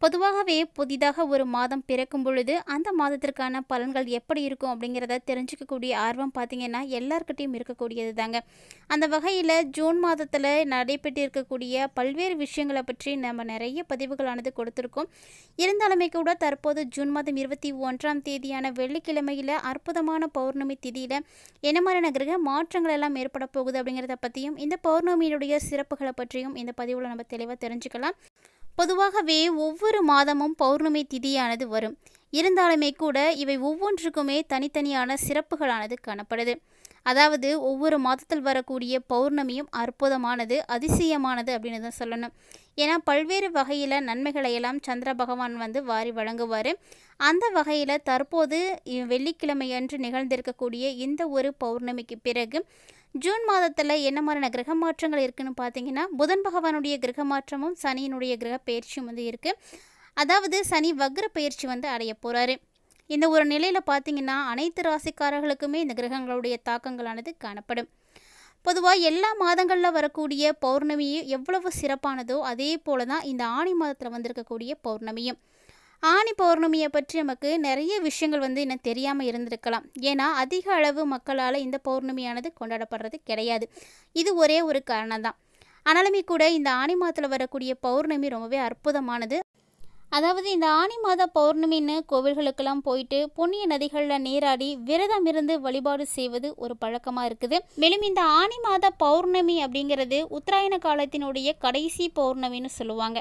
பொதுவாகவே புதிதாக ஒரு மாதம் பிறக்கும் பொழுது அந்த மாதத்திற்கான பலன்கள் எப்படி இருக்கும் அப்படிங்கிறத தெரிஞ்சுக்கக்கூடிய ஆர்வம் பார்த்திங்கன்னா எல்லாருக்கிட்டையும் இருக்கக்கூடியது தாங்க அந்த வகையில் ஜூன் மாதத்தில் நடைபெற்று இருக்கக்கூடிய பல்வேறு விஷயங்களை பற்றி நம்ம நிறைய பதிவுகளானது கொடுத்துருக்கோம். இருந்தாலுமே கூட தற்போது ஜூன் மாதம் இருபத்தி ஒன்றாம் தேதியான வெள்ளிக்கிழமையில் அற்புதமான பௌர்ணமி திதியில் என்ன மாதிரியான கிரக மாற்றங்கள் எல்லாம் ஏற்பட போகுது அப்படிங்கிறத பற்றியும் இந்த பௌர்ணமியினுடைய சிறப்புகளை பற்றியும் இந்த பதிவில் நம்ம தெளிவாக தெரிஞ்சுக்கலாம். பொதுவாகவே ஒவ்வொரு மாதமும் பௌர்ணமி திதியானது வரும். இருந்தாலுமே கூட இவை ஒவ்வொன்றுக்குமே தனித்தனியான சிறப்புகளானது காணப்படுது. அதாவது ஒவ்வொரு மாதத்தில் வரக்கூடிய பௌர்ணமியும் அற்புதமானது அதிசயமானது அப்படின்னு தான் சொல்லணும். ஏன்னா பல்வேறு வகையில் நன்மைகளை எல்லாம் சந்திர பகவான் வந்து வாரி வழங்குவார். அந்த வகையில் தற்போது வெள்ளிக்கிழமையன்று நிகழ்ந்திருக்கக்கூடிய இந்த ஒரு பௌர்ணமிக்கு பிறகு ஜூன் மாதத்தில் என்ன மாதிரியான கிரக மாற்றங்கள் இருக்குதுன்னு பார்த்தீங்கன்னா புதன் பகவானுடைய கிரக மாற்றமும் சனியினுடைய கிரக பயிற்சியும் வந்து இருக்குது அதாவது சனி வக்ர பயிற்சி வந்து அடைய போகிறாரு இந்த ஒரு நிலையில் பார்த்தீங்கன்னா அனைத்து ராசிக்காரர்களுக்குமே இந்த கிரகங்களுடைய தாக்கங்களானது காணப்படும். பொதுவாக எல்லா மாதங்களில் வரக்கூடிய பௌர்ணமியும் எவ்வளவு சிறப்பானதோ அதே போல தான் இந்த ஆணி மாதத்தில் வந்திருக்கக்கூடிய பௌர்ணமியும். ஆணி பௌர்ணமியை பற்றி நமக்கு நிறைய விஷயங்கள் வந்து இன்னும் தெரியாமல் இருந்திருக்கலாம். ஏன்னா அதிக அளவு மக்களால் இந்த பௌர்ணமியானது கொண்டாடப்படுறது கிடையாது. இது ஒரே ஒரு காரணம் தான் ஆனாலுமே கூட இந்த ஆணி மாதத்தில் வரக்கூடிய பௌர்ணமி ரொம்பவே அற்புதமானது. அதாவது இந்த ஆனி மாத பௌர்ணமின்னு கோவில்களுக்கெல்லாம் போயிட்டு புண்ணிய நதிகளில் நீராடி விரதம் இருந்து வழிபாடு செய்வது ஒரு பழக்கமாக இருக்குது. மேலும் இந்த ஆனி மாத பௌர்ணமி அப்படிங்கிறது உத்தராயண காலத்தினுடைய கடைசி பௌர்ணமின்னு சொல்லுவாங்க.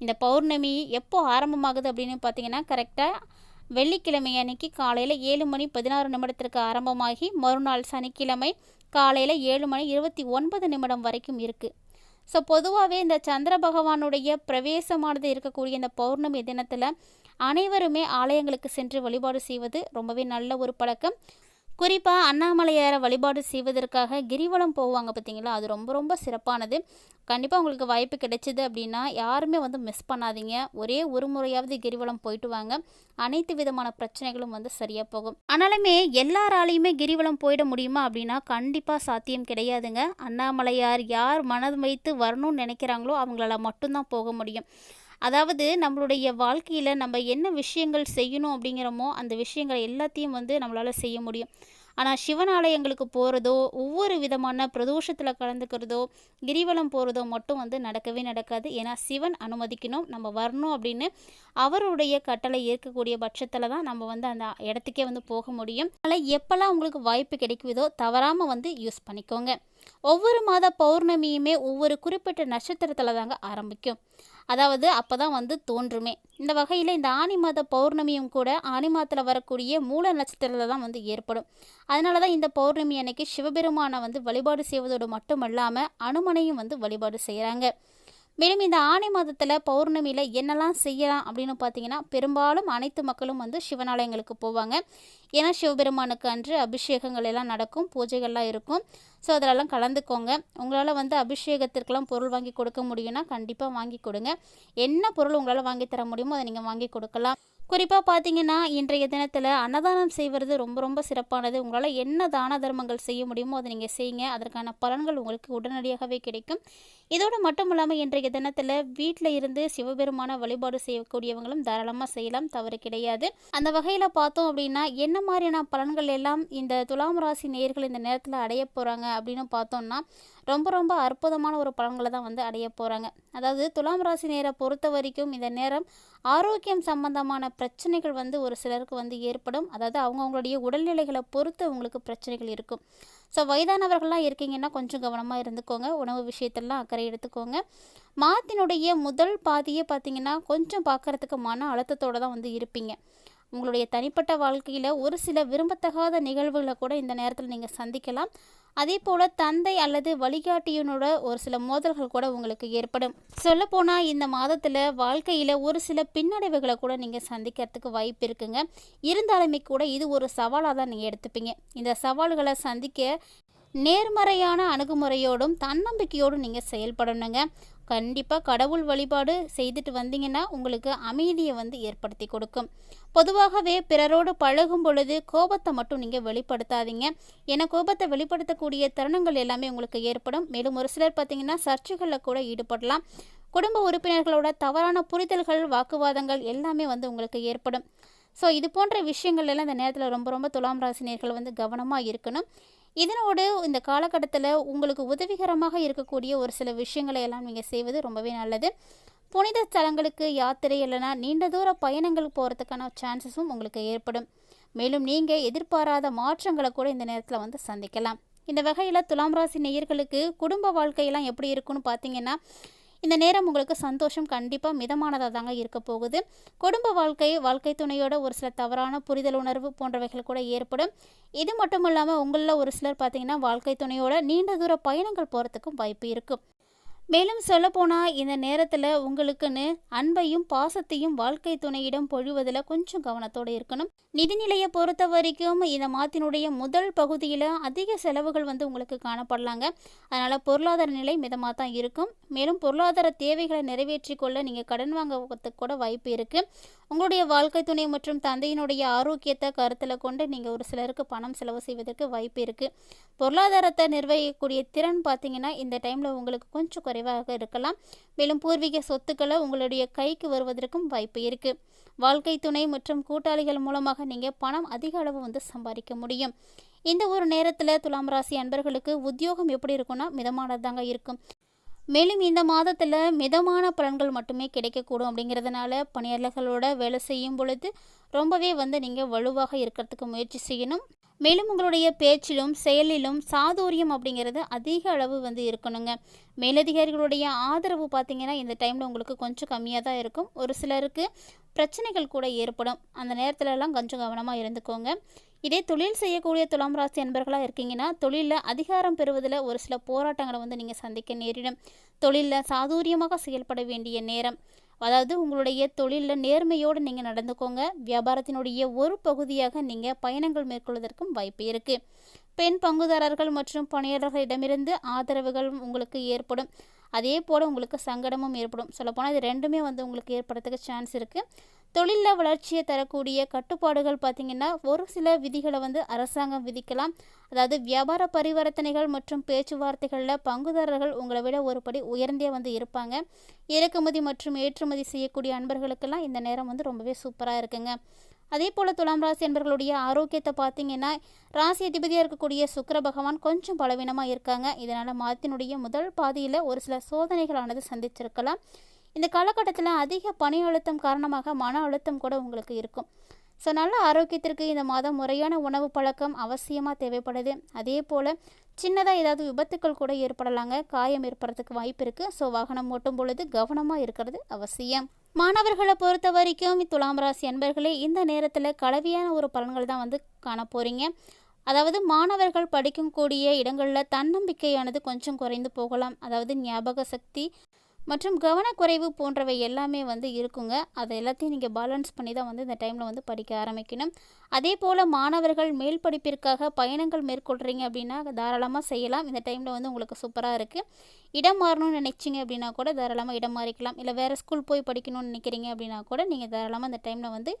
இந்த பௌர்ணமி எப்போ ஆரம்பமாகுது அப்படின்னு பார்த்தீங்கன்னா கரெக்டாக வெள்ளிக்கிழமை அன்னைக்கு காலையில் ஏழு மணி பதினாறு நிமிடத்திற்கு ஆரம்பமாகி மறுநாள் சனிக்கிழமை காலையில் ஏழு மணி இருபத்தி ஒன்பது நிமிடம் வரைக்கும் இருக்குது ஸோ பொதுவாகவே இந்த சந்திர பகவானுடைய பிரவேசமானது இருக்கக்கூடிய இந்த பௌர்ணமி தினத்தில் அனைவருமே ஆலயங்களுக்கு சென்று வழிபாடு செய்வது ரொம்பவே நல்ல ஒரு பழக்கம். குறிப்பாக அண்ணாமலையாரை வழிபாடு செய்வதற்காக கிரிவலம் போவாங்க பார்த்தீங்களா? அது ரொம்ப ரொம்ப சிறப்பானது. கண்டிப்பாக உங்களுக்கு வாய்ப்பு கிடைச்சிது அப்படின்னா யாருமே வந்து மிஸ் பண்ணாதீங்க. ஒரே ஒரு முறையாவது கிரிவலம் போயிட்டு வாங்க. அனைத்து விதமான பிரச்சனைகளும் வந்து சரியாக போகும். ஆனாலுமே எல்லாராலையுமே கிரிவலம் போயிட முடியுமா அப்படின்னா கண்டிப்பாக சாத்தியம் கிடையாதுங்க. அண்ணாமலையார் யார் மனது வைத்து வரணும்னு நினைக்கிறாங்களோ அவங்களால மட்டும்தான் போக முடியும். அதாவது நம்மளுடைய வாழ்க்கையில் நம்ம என்ன விஷயங்கள் செய்யணும் அப்படிங்கிறோமோ அந்த விஷயங்கள் எல்லாத்தையும் வந்து நம்மளால் செய்ய முடியும். ஆனால் சிவன் ஆலயங்களுக்கு போகிறதோ ஒவ்வொரு விதமான பிரதோஷத்தில் கலந்துக்கிறதோ கிரிவலம் போகிறதோ மட்டும் வந்து நடக்கவே நடக்காது. ஏன்னா சிவன் அனுமதிக்கணும் நம்ம வரணும் அப்படின்னு அவருடைய கட்டளை இருக்கக்கூடிய பட்சத்தில் தான் நம்ம வந்து அந்த இடத்துக்கே வந்து போக முடியும். அதனால் எப்போல்லாம் உங்களுக்கு வாய்ப்பு கிடைக்குதோ தவறாமல் வந்து யூஸ் பண்ணிக்கோங்க. ஒவ்வொரு மாத பௌர்ணமியுமே ஒவ்வொரு குறிப்பிட்ட நட்சத்திரத்தில் தாங்க ஆரம்பிக்கும். அதாவது அப்போ தான் வந்து தோன்றுமே. இந்த வகையில் இந்த ஆனி மாத பௌர்ணமியும் கூட ஆனி மாதத்தில் வரக்கூடிய மூல நட்சத்திரத்தில் தான் வந்து ஏற்படும். அதனால தான் இந்த பௌர்ணமி அன்னைக்கு சிவபெருமானை வந்து வழிபாடு செய்வதோடு மட்டுமல்லாமல் அனுமனையும் வந்து வழிபாடு செய்கிறாங்க மேலும் இந்த ஆணி மாதத்தில் பௌர்ணமியில் என்னெல்லாம் செய்யலாம் அப்படின்னு பார்த்தீங்கன்னா பெரும்பாலும் அனைத்து மக்களும் வந்து சிவனாலயங்களுக்கு போவாங்க. ஏன்னா சிவபெருமானுக்கு அன்று அபிஷேகங்கள் எல்லாம் நடக்கும் பூஜைகள்லாம் இருக்கும். ஸோ அதிலெல்லாம் கலந்துக்கோங்க. உங்களால் வந்து அபிஷேகத்திற்கெல்லாம் பொருள் வாங்கி கொடுக்க முடியும்னா கண்டிப்பாக வாங்கி கொடுங்க. என்ன பொருள் உங்களால் வாங்கி தர முடியுமோ அதை நீங்கள் வாங்கி கொடுக்கலாம். குறிப்பாக பார்த்தீங்கன்னா இன்றைய தினத்தில் அன்னதானம் செய்வது ரொம்ப ரொம்ப சிறப்பானது. உங்களால் என்ன தான தர்மங்கள் செய்ய முடியுமோ அதை நீங்கள் செய்யுங்க. அதற்கான பலன்கள் உங்களுக்கு உடனடியாகவே கிடைக்கும். இதோடு மட்டும் இல்லாமல் இன்றைய தினத்தில் வீட்டில் இருந்து சிவபெருமான வழிபாடு செய்யக்கூடியவங்களும் தாராளமாக செய்யலாம். தவறு கிடையாது. அந்த வகையில் பார்த்தோம் அப்படின்னா என்ன மாதிரியான பலன்கள் எல்லாம் இந்த துலாம் ராசி நேர்கள் இந்த நேரத்தில் அடைய போகிறாங்க அப்படின்னு பார்த்தோம்னா ரொம்ப ரொம்ப அற்புதமான ஒரு பலன்களை தான் வந்து அடைய போகிறாங்க அதாவது துலாம் ராசி நேரை பொறுத்த வரைக்கும் இந்த நேரம் ஆரோக்கியம் சம்பந்தமான பிரச்சனைகள் வந்து ஒரு சிலருக்கு வந்து ஏற்படும். அதாவது அவங்கவுங்களுடைய உடல்நிலைகளை பொறுத்து உங்களுக்கு பிரச்சனைகள் இருக்கும். ஸோ வயதானவர்கள்லாம் இருக்கீங்கன்னா கொஞ்சம் கவனமாக இருந்துக்கோங்க. உணவு விஷயத்தெல்லாம் அக்கறை எடுத்துக்கோங்க. மாதத்தினுடைய முதல் பாதியே பார்த்தீங்கன்னா கொஞ்சம் பார்க்கறதுக்கு மன அழுத்தத்தோடு தான் வந்து இருப்பீங்க. உங்களுடைய தனிப்பட்ட வாழ்க்கையில் ஒரு சில விரும்பத்தகாத நிகழ்வுகளை கூட இந்த நேரத்தில் நீங்கள் சந்திக்கலாம். அதே போல் தந்தை அல்லது வழிகாட்டியனோட ஒரு சில மோதல்கள் கூட உங்களுக்கு ஏற்படும். சொல்லப்போனால் இந்த மாதத்தில் வாழ்க்கையில் ஒரு சில பின்னடைவுகளை கூட நீங்கள் சந்திக்கிறதுக்கு வாய்ப்பு இருக்குங்க. இருந்தாலுமே கூட இது ஒரு சவாலாக தான் நீங்கள் எடுத்துப்பீங்க. இந்த சவால்களை சந்திக்க நேர்மறையான அணுகுமுறையோடும் தன்னம்பிக்கையோடும் நீங்கள் செயல்படணுங்க. கண்டிப்பாக கடவுள் வழிபாடு செய்துட்டு வந்தீங்கன்னா உங்களுக்கு அமைதியை வந்து ஏற்படுத்தி கொடுக்கும். பொதுவாகவே பிறரோடு பழகும் பொழுது கோபத்தை மட்டும் நீங்கள் வெளிப்படுத்தாதீங்க. ஏன்னா கோபத்தை வெளிப்படுத்தக்கூடிய தருணங்கள் எல்லாமே உங்களுக்கு ஏற்படும். மேலும் ஒரு சிலர் பார்த்தீங்கன்னா சர்ச்சைகளில் கூட ஈடுபடலாம். குடும்ப உறுப்பினர்களோட தவறான புரிதல்கள் வாக்குவாதங்கள் எல்லாமே வந்து உங்களுக்கு ஏற்படும். ஸோ இது போன்ற விஷயங்கள் எல்லாம் இந்த நேரத்தில் ரொம்ப ரொம்ப துலாம் ராசினியர்கள் வந்து கவனமாக இருக்கணும். இதனோடு இந்த காலகட்டத்தில் உங்களுக்கு உதவிகரமாக இருக்கக்கூடிய ஒரு சில விஷயங்களை எல்லாம் நீங்கள் செய்வது ரொம்பவே நல்லது. புனித ஸ்தலங்களுக்கு யாத்திரை இல்லைனா நீண்ட தூர பயணங்கள் போகிறதுக்கான சான்சஸும் உங்களுக்கு ஏற்படும். மேலும் நீங்கள் எதிர்பாராத மாற்றங்களை கூட இந்த நேரத்தில் வந்து சந்திக்கலாம். இந்த வகையில் துலாம் ராசி நேயர்களுக்கு குடும்ப வாழ்க்கையெல்லாம் எப்படி இருக்குன்னு பார்த்தீங்கன்னா இந்த நேரம் உங்களுக்கு சந்தோஷம் கண்டிப்பாக மிதமானதாக தாங்க இருக்க போகுது. குடும்ப வாழ்க்கை வாழ்க்கை துணையோட ஒரு சில தவறான புரிதல் உணர்வு போன்றவைகள் கூட ஏற்படும். இது மட்டும் இல்லாமல் உங்களில் ஒரு சிலர் பார்த்தீங்கன்னா வாழ்க்கை துணையோட நீண்ட தூர பயணங்கள் போகிறதுக்கும் வாய்ப்பு இருக்கும் மேலும் சொல்லப்போனால் இந்த நேரத்தில் உங்களுக்குன்னு அன்பையும் பாசத்தையும் வாழ்க்கை துணையிடம் பொழிவதில் கொஞ்சம் கவனத்தோடு இருக்கணும். நிதிநிலையை பொறுத்த வரைக்கும் இந்த மாத்தினுடைய முதல் பகுதியில் அதிக செலவுகள் வந்து உங்களுக்கு காணப்படலாங்க. அதனால் பொருளாதார நிலை மிதமாக தான் இருக்கும். மேலும் பொருளாதார தேவைகளை நிறைவேற்றி கொள்ள நீங்கள் கடன் வாங்குறதுக்கு கூட வாய்ப்பு இருக்குது உங்களுடைய வாழ்க்கை துணை மற்றும் தந்தையினுடைய ஆரோக்கியத்தை கருத்தில் கொண்டு நீங்கள் ஒரு சிலருக்கு பணம் செலவு செய்வதற்கு வாய்ப்பு இருக்குது பொருளாதாரத்தை நிர்வகிக்கக்கூடிய திறன் பார்த்தீங்கன்னா இந்த டைமில் உங்களுக்கு கொஞ்சம் குறை குறைவாக இருக்கலாம். மேலும் பூர்வீக சொத்துக்களை உங்களுடைய கைக்கு வருவதற்கும் வாய்ப்பு இருக்குது வாழ்க்கை துணை மற்றும் கூட்டாளிகள் மூலமாக நீங்கள் பணம் அதிக அளவு வந்து சம்பாதிக்க முடியும். இந்த ஒரு நேரத்தில் துலாம் ராசி அன்பர்களுக்கு உத்தியோகம் எப்படி இருக்கும்னா மிதமானதாங்க இருக்கும். மேலும் இந்த மாதத்தில் மிதமான பலன்கள் மட்டுமே கிடைக்கக்கூடும் அப்படிங்கிறதுனால பணியாளர்களோட வேலை செய்யும் பொழுது ரொம்பவே வந்து நீங்கள் வலுவாக இருக்கிறதுக்கு முயற்சி செய்யணும். மேலும் உங்களுடைய பேச்சிலும் செயலிலும் சாதுரியம் அப்படிங்கிறது அதிக அளவு வந்து இருக்கணுங்க. மேலதிகாரிகளுடைய ஆதரவு பார்த்தீங்கன்னா இந்த டைமில் உங்களுக்கு கொஞ்சம் கம்மியாக தான் இருக்கும். ஒரு சிலருக்கு பிரச்சனைகள் கூட ஏற்படும். அந்த நேரத்துலலாம் கொஞ்சம் கவனமாக இருந்துக்கோங்க. இதே தொழில் செய்யக்கூடிய துலாம் ராசி அன்பர்களாக இருக்கீங்கன்னா தொழிலில் அதிகாரம் பெறுவதில் ஒரு சில போராட்டங்களை வந்து நீங்கள் சந்திக்க நேரிடும். தொழிலில் சாதுரியமாக செயல்பட வேண்டிய நேரம். அதாவது உங்களுடைய தொழிலில் நேர்மையோடு நீங்கள் நடந்துக்கோங்க. வியாபாரத்தினுடைய ஒரு பகுதியாக நீங்கள் பயணங்கள் மேற்கொள்வதற்கும் வாய்ப்பு இருக்குது பெண் பங்குதாரர்கள் மற்றும் பணியாளர்களிடமிருந்து ஆதரவுகள் உங்களுக்கு ஏற்படும். அதே போல் உங்களுக்கு சங்கடமும் ஏற்படும். சொல்லப்போனால் இது ரெண்டுமே வந்து உங்களுக்கு ஏற்படுறதுக்கு சான்ஸ் இருக்குது தொழிலில் வளர்ச்சியை தரக்கூடிய கட்டுப்பாடுகள் பார்த்திங்கன்னா ஒரு சில விதிகளை வந்து அரசாங்கம் விதிக்கலாம். அதாவது வியாபார பரிவர்த்தனைகள் மற்றும் பேச்சுவார்த்தைகளில் பங்குதாரர்கள் உங்களை விட ஒரு படி உயர்ந்தே வந்து இருப்பாங்க. இறக்குமதி மற்றும் ஏற்றுமதி செய்யக்கூடிய அன்பர்களுக்கெல்லாம் இந்த நேரம் வந்து ரொம்பவே சூப்பராக இருக்குங்க. அதே போல் துலாம் ராசி என்பர்களுடைய ஆரோக்கியத்தை பார்த்தீங்கன்னா ராசி அதிபதியாக இருக்கக்கூடிய சுக்கர பகவான் கொஞ்சம் பலவீனமாக இருக்காங்க. இதனால் மாதத்தினுடைய முதல் பாதியில் ஒரு சில சோதனைகளானது சந்திச்சிருக்கலாம். இந்த காலகட்டத்தில் அதிக பணி அழுத்தம் காரணமாக மன அழுத்தம் கூட உங்களுக்கு இருக்கும். ஸோ நல்ல ஆரோக்கியத்திற்கு இந்த மாதம் முறையான உணவு பழக்கம் அவசியமாக தேவைப்படுது. அதே போல் சின்னதாக ஏதாவது விபத்துக்கள் கூட ஏற்படலாங்க. காயம் ஏற்படுறதுக்கு வாய்ப்பு இருக்குது ஸோ வாகனம் ஓட்டும் பொழுது கவனமாக இருக்கிறது அவசியம். மாணவர்களை பொறுத்த வரைக்கும் துலாம் ராசி அன்பர்களே இந்த நேரத்தில் கலவையான ஒரு பலன்கள் தான் வந்து காண போகிறீங்க அதாவது மாணவர்கள் படிக்கக்கூடிய இடங்களில் தன்னம்பிக்கையானது கொஞ்சம் குறைந்து போகலாம். அதாவது ஞாபக சக்தி மற்றும் கவனக்குறைவு போன்றவை எல்லாமே வந்து இருக்குங்க. அதை எல்லாத்தையும் நீங்கள் பேலன்ஸ் பண்ணி தான் வந்து இந்த டைமில் வந்து படிக்க ஆரம்பிக்கணும். அதே போல் மாணவர்கள் மேல் படிப்பிற்காக பயணங்கள் மேற்கொள்கிறீங்க அப்படின்னா தாராளமாக செய்யலாம். இந்த டைமில் வந்து உங்களுக்கு சூப்பராக இருக்குது இடம் மாறணும்னு நினச்சிங்க அப்படின்னா கூட தாராளமாக இடம் மாறிக்கலாம். இல்லை வேறு ஸ்கூல் போய் படிக்கணும்னு நினைக்கிறீங்க அப்படின்னா கூட நீங்கள் தாராளமாக இந்த டைமில் வந்து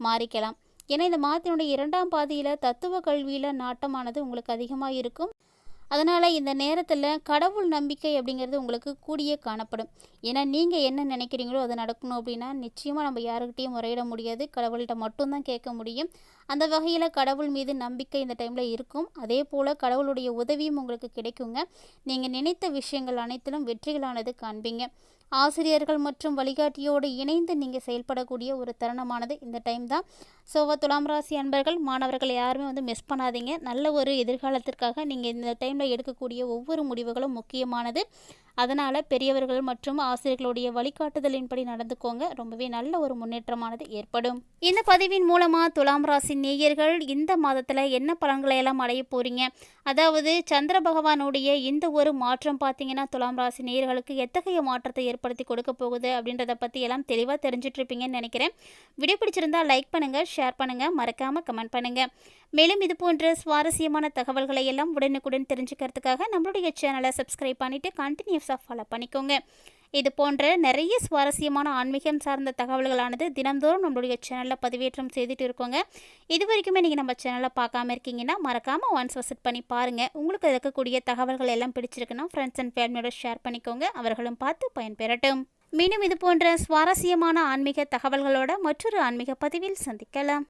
மாறிக்கலாம். ஏன்னா இந்த மாதத்தினுடைய இரண்டாம் பாதியில் தத்துவ கல்வியில் நாட்டமானது உங்களுக்கு அதிகமாக இருக்கும். அதனால் இந்த நேரத்தில் கடவுள் நம்பிக்கை அப்படிங்கிறது உங்களுக்கு கூடியே காணப்படும். ஏன்னா நீங்கள் என்ன நினைக்கிறீங்களோ அது நடக்கணும் அப்படின்னா நிச்சயமாக நம்ம யாருக்கிட்டையும் முறையிட முடியாது. கடவுள்கிட்ட மட்டும்தான் கேட்க முடியும். அந்த வகையில் கடவுள் மீது நம்பிக்கை இந்த டைமில் இருக்கும். அதே போல் கடவுளுடைய உதவியும் உங்களுக்கு கிடைக்குங்க. நீங்கள் நினைத்த விஷயங்கள் அனைத்திலும் வெற்றிகளானது காண்பீங்க. ஆசிரியர்கள் மற்றும் வழிகாட்டியோடு இணைந்து நீங்கள் செயல்படக்கூடிய ஒரு தருணமானது இந்த டைம் தான். ஸோ துலாம் ராசி அன்பர்கள் மாணவர்கள் யாருமே வந்து மிஸ் பண்ணாதீங்க. நல்ல ஒரு எதிர்காலத்திற்காக நீங்கள் இந்த டைமில் எடுக்கக்கூடிய ஒவ்வொரு முடிவுகளும் முக்கியமானது. அதனால் பெரியவர்கள் மற்றும் ஆசிரியர்களுடைய வழிகாட்டுதலின்படி நடந்துக்கோங்க. ரொம்பவே நல்ல ஒரு முன்னேற்றமானது ஏற்படும். இந்த பதிவின் மூலமாக துலாம் ராசி நேயர்கள் இந்த மாதத்தில் என்ன பலன்களை எல்லாம் அடைய போகிறீங்க அதாவது சந்திர பகவானுடைய இந்த ஒரு மாற்றம் பார்த்தீங்கன்னா துலாம் ராசி நேயர்களுக்கு எத்தகைய மாற்றத்தை ஏற்ப ஏற்படுத்தி கொடுக்க போகுது அப்படின்றத பற்றி எல்லாம் தெளிவாக தெரிஞ்சிட்ருப்பீங்கன்னு நினைக்கிறேன். வீடியோ பிடிச்சிருந்தா லைக் பண்ணுங்கள் ஷேர் பண்ணுங்கள் மறக்காமல் கமெண்ட் பண்ணுங்கள் மேலும் இது போன்ற சுவாரஸ்யமான தகவல்களை எல்லாம் உடனுக்குடன் தெரிஞ்சுக்கிறதுக்காக நம்மளுடைய சேனலை சப்ஸ்கிரைப் பண்ணிவிட்டு கண்டினியூஸாக ஃபாலோ பண்ணிக்கோங்க. இது போன்ற நிறைய சுவாரஸ்யமான ஆன்மீகம் சார்ந்த தகவல்களானது தினம்தோறும் நம்மளுடைய சேனலில் பதிவேற்றம் செய்துட்டு இருக்கோங்க. இது வரைக்குமே நீங்கள் நம்ம சேனலை பார்க்காம இருக்கீங்கன்னா மறக்காமல் ஒன்ஸ் விசிட் பண்ணி பாருங்கள் உங்களுக்கு இருக்கக்கூடிய தகவல்கள் எல்லாம் பிடிச்சிருக்குன்னா ஃப்ரெண்ட்ஸ் அண்ட் ஃபேமிலியோட ஷேர் பண்ணிக்கோங்க. அவர்களும் பார்த்து பயன்பெறட்டும். மீண்டும் இது போன்ற சுவாரஸ்யமான ஆன்மீக தகவல்களோட மற்றொரு ஆன்மீக பதிவில் சந்திக்கலாம்.